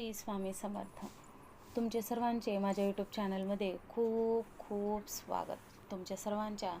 श्री स्वामी समर्थ. तुमचे सर्वांचे माझ्या यूट्यूब चॅनलमध्ये खूप खूप स्वागत. तुमच्या सर्वांच्या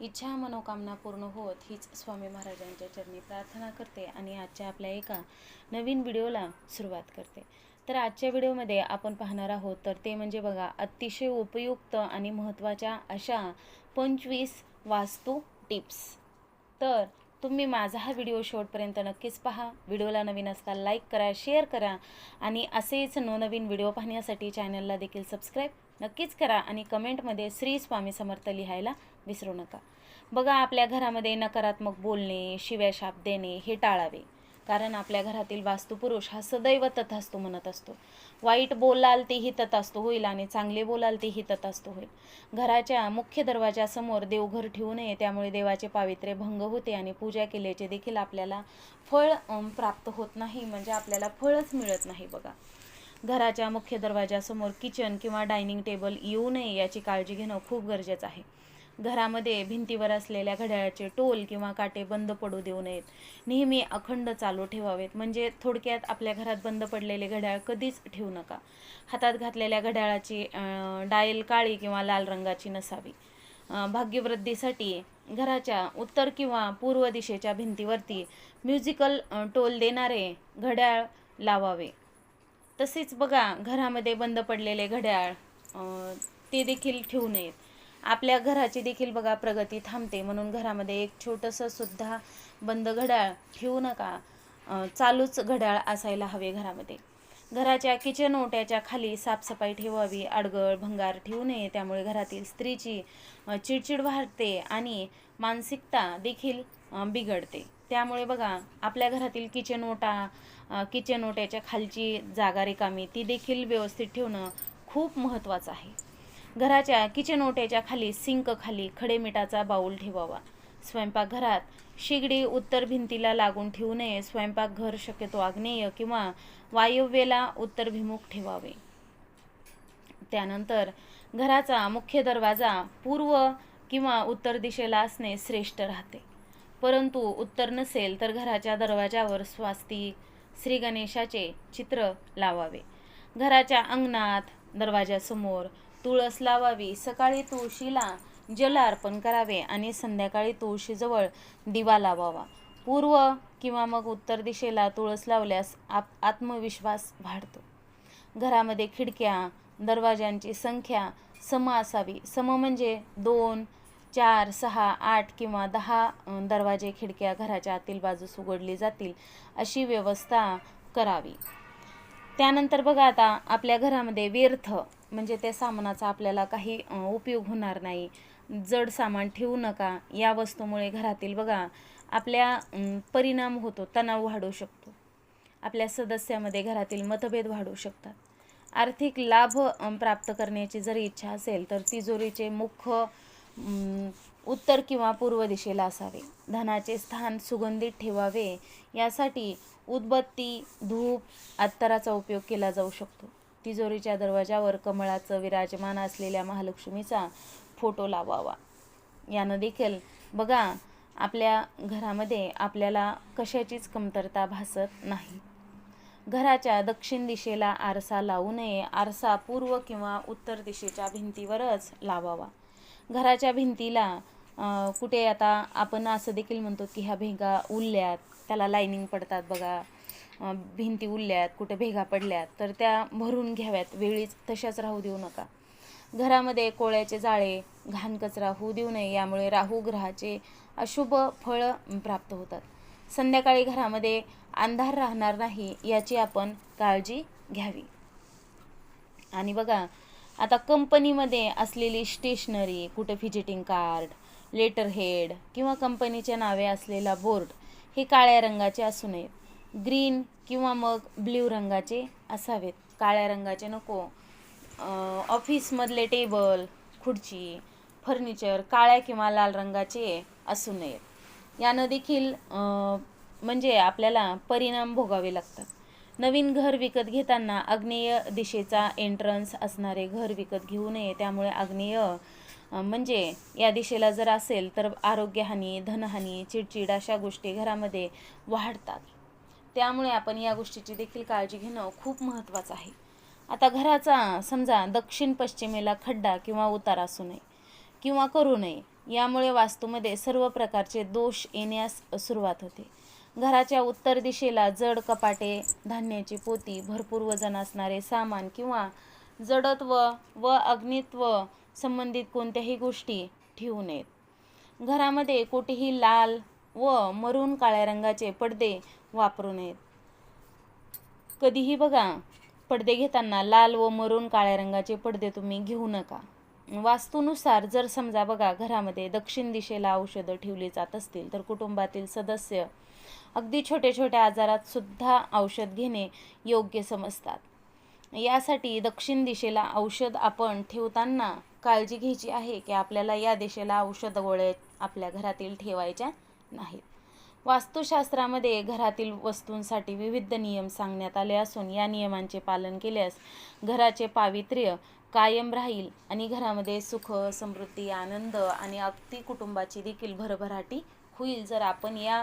इच्छा मनोकामना पूर्ण होत हीच स्वामी महाराजांच्या चरणी प्रार्थना करते आणि आजच्या आपल्या एका नवीन व्हिडिओला सुरुवात करते. तर आजच्या व्हिडिओमध्ये आपण पाहणार आहोत तर ते म्हणजे बघा अतिशय उपयुक्त आणि महत्त्वाच्या अशा पंचवीस वास्तू टिप्स. तर तुम्ही माझा हा व्हिडिओ शेवटपर्यंत नक्कीच पहा. व्हिडिओला नवीन असता लाईक करा शेअर करा आणि असेच नवनवीन व्हिडिओ पाहण्यासाठी चॅनलला देखील सबस्क्राईब नक्कीच करा आणि कमेंटमध्ये श्री स्वामी समर्थ लिहायला विसरू नका. बघा आपल्या घरामध्ये नकारात्मक बोलणे शिव्या शाप देणे हे टाळावे. कारण आपल्या घरातील वास्तुपुरुष हा सदैव तथास्तू म्हणत असतो. वाईट बोलाल तेही तथास्तू होईल आणि चांगले बोलाल तेही तथास्तू होईल. घराच्या मुख्य दरवाजासमोर देवघर ठेवू नये त्यामुळे देवाचे पावित्र्य भंग होते आणि पूजा केल्याचे देखील आपल्याला फळ प्राप्त होत नाही म्हणजे आपल्याला फळच मिळत नाही बघा. घराच्या मुख्य दरवाजासमोर किचन किंवा डायनिंग टेबल येऊ नये याची काळजी घेणं खूप गरजेचं आहे. घरामध्ये भिंतीवर असलेल्या घड्याळाचे टोल किंवा काटे बंद पडू देऊ नयेत. नेहमी अखंड चालू ठेवावेत. म्हणजे थोडक्यात आपल्या घरात बंद पडलेले घड्याळ कधीच ठेवू नका. हातात घातलेल्या घड्याळाची डायल काळी किंवा लाल रंगाची नसावी. भाग्यवृद्धीसाठी घराच्या उत्तर किंवा पूर्व दिशेच्या भिंतीवरती म्युझिकल टोल देणारे घड्याळ लावावे. तसेच बघा घरामध्ये बंद पडलेले घड्याळ ते देखील ठेवू नयेत. आपल्या घराची देखील बघा प्रगती थांबते. म्हणून घरामध्ये एक छोटंसं सुद्धा बंद घड्याळ ठेवू नका. चालूच घड्याळ असायला हवे घरामध्ये. घराच्या किचन ओट्याच्या खाली साफसफाई ठेवावी आडगळ भंगार ठेवू नये. त्यामुळे घरातील स्त्रीची चिडचिड वाढते आणि मानसिकता देखील बिघडते. त्यामुळे बघा आपल्या घरातील किचन ओटा किचन ओट्याच्या खालची जागा रिकामी ती देखील व्यवस्थित ठेवणं खूप महत्त्वाचं आहे. घराच्या किचन ओट्याच्या खाली सिंक खाली खडे मिठाचा बाऊल ठेवावा. स्वयंपाकघरात शिगडी उत्तर भिंतीला लागून ठेवू नये. स्वयंपाकघर शक्यतो आग्नेय किंवा वायव्येला उत्तरभिमुख ठेवावे. त्यानंतर घराचा मुख्य दरवाजा पूर्व किंवा उत्तर दिशेला असणे श्रेष्ठ राहते. परंतु उत्तर नसेल तर घराच्या दरवाजावर स्वास्तिक श्री गणेशाचे चित्र लावावे. घराच्या अंगणात दरवाजासमोर तुळस लावावी. सकाळी तुळशीला जल अर्पण करावे आणि संध्याकाळी तुळशीजवळ दिवा लावावा. पूर्व किंवा मग उत्तर दिशेला तुळस लावल्यास आप आत्मविश्वास वाढतो. घरामध्ये खिडक्या दरवाजांची संख्या सम असावी. सम म्हणजे दोन चार सहा आठ किंवा दहा दरवाजे खिडक्या घराच्या आतील बाजूस उघडली जातील अशी व्यवस्था करावी. त्यानंतर बघा आता आपल्या घरामध्ये व्यर्थ म्हणजे त्या सामानाचा आपल्याला काही उपयोग होणार नाही. जड सामान ठेवू नका. या वस्तूमुळे घरातील बघा आपल्या परिणाम होतो तणाव वाढू शकतो. आपल्या सदस्यामध्ये घरातील मतभेद वाढू शकतात. आर्थिक लाभ प्राप्त करण्याची जर इच्छा असेल तर तिजोरीचे मुख्य उत्तर किंवा पूर्व दिशेला असावे. धनाचे स्थान सुगंधित ठेवावे यासाठी उदबत्ती धूप अत्तराचा उपयोग केला जाऊ शकतो. तिजोरीच्या दरवाजावर कमळाचं विराजमान असलेल्या महालक्ष्मीचा फोटो लावावा. यानं देखील बघा आपल्या घरामध्ये आपल्याला कशाचीच कमतरता भासत नाही. घराच्या दक्षिण दिशेला आरसा लावू नये आरसा पूर्व किंवा उत्तर दिशेच्या भिंतीवरच लावावा. घराच्या भिंतीला कुठे आता आपण असं देखील म्हणतो की ह्या भेगा उरल्यात त्याला लाईनिंग पडतात बघा. भिंती उरल्यात कुठे भेगा पडल्यात तर त्या भरून घ्याव्यात. वेळीच तशाच राहू देऊ नका. घरामध्ये कोळ्याचे जाळे घाण कचरा होऊ देऊ नये यामुळे राहू ग्रहाचे अशुभ फळ प्राप्त होतात. संध्याकाळी घरामध्ये अंधार राहणार नाही याची आपण काळजी घ्यावी. आणि बघा आता कंपनीमध्ये असलेली स्टेशनरी कुठे फिजिटिंग कार्ड लेटर हेड किंवा कंपनीच्या नावे असलेला बोर्ड हे काळ्या रंगाचे असू नयेत. ग्रीन किंवा मग ब्ल्यू रंगाचे असावेत. काळ्या रंगाचे नको. ऑफिसमधले टेबल खुर्ची फर्निचर काळ्या किंवा लाल रंगाचे असू नयेत. यानं देखील म्हणजे आपल्याला परिणाम भोगावे लागतात. नवीन घर विकत घेताना आग्नेय दिशेचा एंट्रन्स असणारे घर विकत घेऊ नये. त्यामुळे आग्नेय म्हणजे या दिशेला जर असेल तर आरोग्यहानी धनहानी चिडचिड अशा गोष्टी घरामध्ये वाढतात. त्यामुळे आपण या गोष्टीची देखील काळजी घेणं खूप महत्त्वाचं आहे. आता घराचा समजा दक्षिण पश्चिमेला खड्डा किंवा उतार असू नये किंवा करू नये यामुळे वास्तूमध्ये सर्व प्रकारचे दोष येण्यास सुरुवात होते. घराच्या उत्तर दिशेला जड कपाटे धान्याची पोती भरपूर वजन असणारे सामान किंवा जडत्व व अग्नित्व संबंधित कोणत्याही गोष्टी ठेवू नयेत. घरामध्ये कुठेही लाल व मरून काळ्या रंगाचे पडदे वापरू नयेत. कधीही बघा पडदे घेताना लाल व मरून काळ्या रंगाचे पडदे तुम्ही घेऊ नका. वास्तूनुसार जर समजा बघा घरामध्ये दक्षिण दिशेला औषधं ठेवली जात असतील तर कुटुंबातील सदस्य अगदी छोट्या छोट्या आजारात सुद्धा औषध घेणे योग्य समजतात. यासाठी दक्षिण दिशेला औषध आपण ठेवताना काळजी घ्यायची आहे की आपल्याला या दिशेला औषध गोळे आपल्या घरातील ठेवायच्या नाहीत. वास्तुशास्त्रामध्ये घरातील वस्तूंसाठी विविध नियम सांगण्यात आले असून या नियमांचे पालन केल्यास घराचे पावित्र्य कायम राहील आणि घरामध्ये सुख समृद्धी आनंद आणि अगदी कुटुंबाची देखील भरभराटी होईल. जर आपण या